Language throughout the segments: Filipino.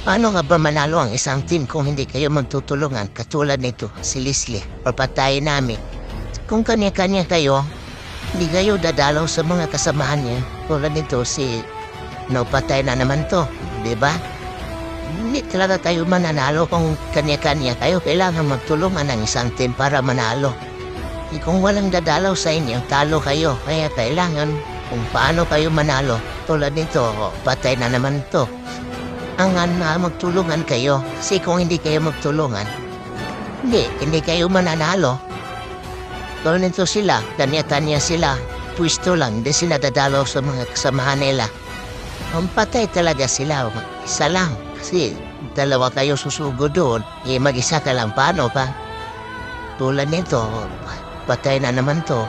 Paano nga ba manalo ang isang team kung hindi kayo magtutulungan katulad nito, si Leslie, o patayin namin? Kung kanya-kanya kayo, hindi kayo dadalaw sa mga kasamahan niya. Tulad nito, si Naupatay na naman to, di ba? Hindi talaga tayo mananalo kung kanya-kanya kayo. Kailangan magtulungan ng isang team para manalo. Eh, kung walang dadalaw sa inyo, talo kayo. Kaya kailangan kung paano kayo manalo. Tulad nito, patay na naman to. Ang na magtulungan kayo. Kasi kung hindi kayo magtulungan, hindi, hindi kayo mananalo. Tulad nito sila, kanya-kanya sila. Pwisto lang, hindi sila dadalaw sa mga kasamahan nila. Ang patay talaga sila, isa lang. Kasi dalawa kayo susugod doon, eh mag-isa ka lang, paano pa? Tulad nito, patay na naman to.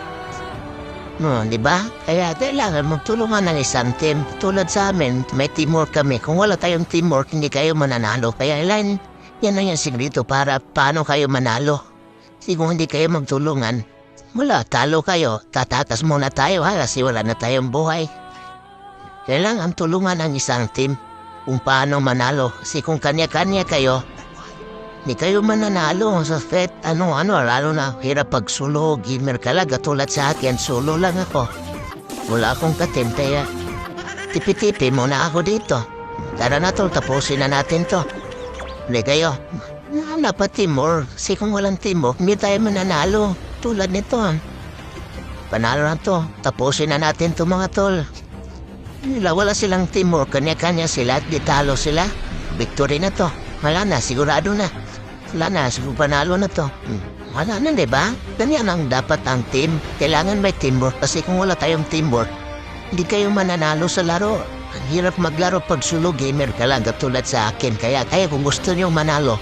No, di ba? Kaya kailangan magtulungan ng isang team. Tulad sa amin, may teamwork kami. Kung wala tayong teamwork, hindi kayo mananalo. Kaya ilan, yan ang yung sigrito para paano kayo manalo. Kasi kung hindi kayo magtulungan, wala, talo kayo. Tatakas muna tayo ha, kasi wala na tayong buhay. Kailangan tulungan ang isang team kung paano manalo. Kasi kung kanya-kanya kayo, hindi kayo mananalo sa fet. Ano, ano, lalo na hirap pag solo, gamer ka lang. Tulad sa akin, solo lang ako. Wala akong katim, kaya tipi-tipi muna ako dito. Tara na tol, tapusin na natin to. Hindi kayo. Wala pa teamwork. Kasi kung walang teamwork, hindi tayo mananalo. Tulad nito. Panalo na to. Tapusin na natin to mga tol. Wala, wala silang teamwork. Kanya-kanya sila at di talo sila. Victory na to. Wala na, sigurado na. Wala na, siguro panalo na to. Hmm. Wala na, di ba? Ganyan ang dapat ang team. Kailangan may teamwork kasi kung wala tayong teamwork, hindi kayo mananalo sa laro. Ang hirap maglaro pag solo gamer ka lang katulad sa akin. Kaya, kaya kung gusto niyo manalo,